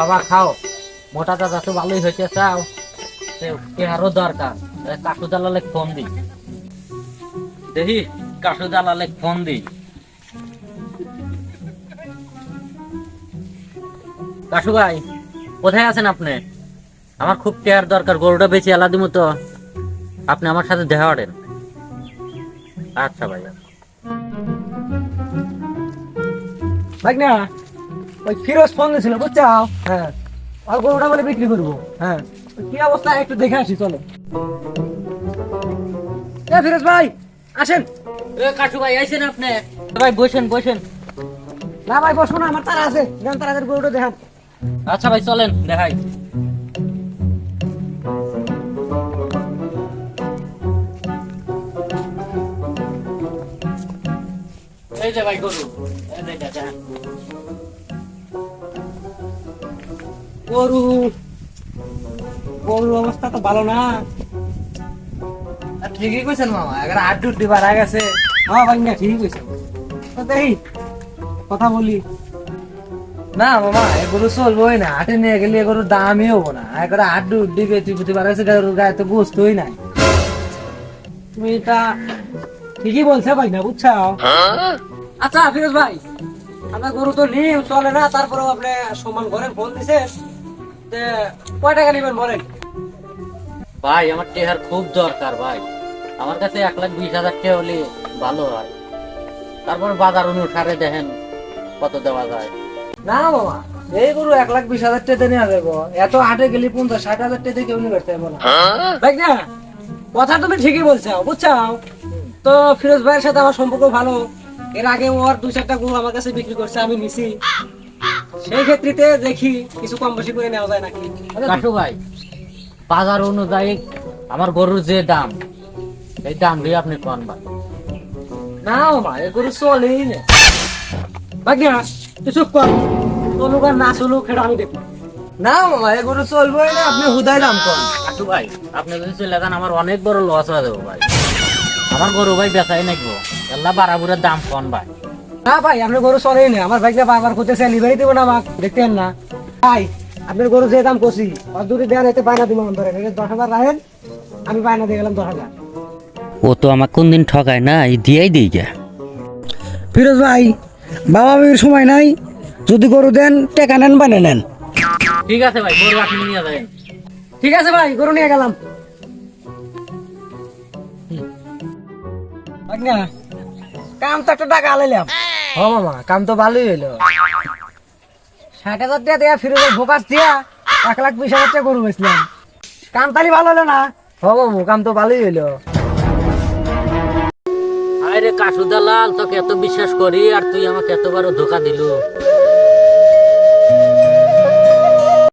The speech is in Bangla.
খাবার খাও। মোটা দাদা তো ভালোই হয়েছে চাও আরও দরকার। কাঠু দালালে ফোন দি দেখি কাঠু দালালে ফোন দি কাশু ভাই, কোথায় আছেন আপনি? আমার খুব কেয়ার দরকার, গরুটা বেশি আলাদা মতো আপনি আমার সাথে দেখা করেন। আচ্ছা ভাই দেখ না ওই ফিরোজ ফোন দিয়েছিল বুঝছ হ্যাঁ। আর গরুটা বলে বিক্রি করব। হ্যাঁ। কি অবস্থা? একটু দেখে আসি চলো। এ ফিরোজ ভাই আসেন। এ কাশু ভাই আইছেন আপনি? ভাই বসেন বসেন। না ভাই বসো না আমার তারা আছে। যান তারাদের গরুটা দেখান। আচ্ছা ভাই চলেন দেখাই। এই যে ভাই গরু এই দেখেন। গরু। গরুর অবস্থা তো ভালো না। ঠিকই কইছেন মামা এবার আড্ডু উড্ডি বাড়া গেছে হ্যাঁ ভাই না ঠিকই কইছে। তো দেখি কথা বলি। না মামা এ গরু চলবোই না। হাটে নিয়ে গেলে এ গরুর দামই হব না। একবার আড্ডু উড্ডি বেতি বুতি বাড়া গেছে গরুর গায়ে তো গোস্তই নাই। তুমি এটা ঠিকই বলছে ভাই না বুঝছ আচ্ছা ফিরোজ ভাই আমরা গরু তো নিয়ে চলে না তারপরেও আপনি সমান করেন ফোন দিছে কয় টাকা নেবেন বলেন? ভাই আমার টেহার খুব দরকার ভাই। আমার কাছে এক লাখ বিশ হাজার টাকা হলে ভালো হয়। তারপর বাজার অনুসারে দেখেন কত দেওয়া যায়। না মামা এই গরু এক লাখ বিশ হাজার টাকা নিয়ে যাব এত হাটে গেলে পঞ্চাশ ষাট হাজার টাকা কেউ বেরতে না দেখ না কথা তুমি ঠিকই বলছো বুঝছ তো ফিরোজ ভাইয়ের সাথে আমার সম্পর্ক ভালো। এর আগে ওর দুই চারটা গরু আমার কাছে বিক্রি করছে আমি নিছি। সেই ক্ষেত্রে দেখি কিছু কম বেশি করে নেওয়া যায় নাকি? কাশু ভাই বাজার অনুযায়ী আমার গরুর যে দাম এই দাম দিয়ে আপনি কোন ভাই না এ গরু চলেই না। তুই চুপ কর চলুক আর না চলুক সেটা আমি দেখব। না মামা এ গরু চলবোই না আপনি হুদাই দাম ভাই আপনি যদি চলে যান আমার অনেক বড় লস হয়ে যাব ভাই। আমার গরু ভাই বেচাই নাকবো এল্লা বারাবুরের দাম কম ভাই? না ভাই আপনার গরু চলেই না। আমার ভাগ্যা বারবার করতেছে নিবাই দিব না আমাকে। দেখতেন না। ভাই আপনার গরু যে দাম করছি আর দুটি দেন এতে বায়না দিব ধরেন এটা দশ হাজার রাখেন আমি বায়না দিয়ে গেলাম দশ হাজার। ও তো আমার কোন দিন ঠকায় না এই দিয়েই দিই গে ফিরোজ ভাই বাবা বির সময় নাই। যদি গরু দেন টেকা নেন বানে নেন। ঠিক আছে ভাই গরু আপনি নিয়ে যাবেন। ঠিক আছে ভাই গরু নিয়ে গেলাম। ভাগ্না, কাম তো একটা টাকা আলাইলাম। ও মামা কাম তো ভালোই হইল। ষাট হাজার টাকা দেয়া ফিরোজের ফোকাস দিয়া এক লাখ বিশ হাজার টাকা গরু বেছিলাম কাম তালি ভালো হলো না? হ মামু কাম তো ভালোই হইল। আরে কাসুদালাল তোকে এত বিশ্বাস করি আর তুই আমাকে এতবারও ধোকা দিলু।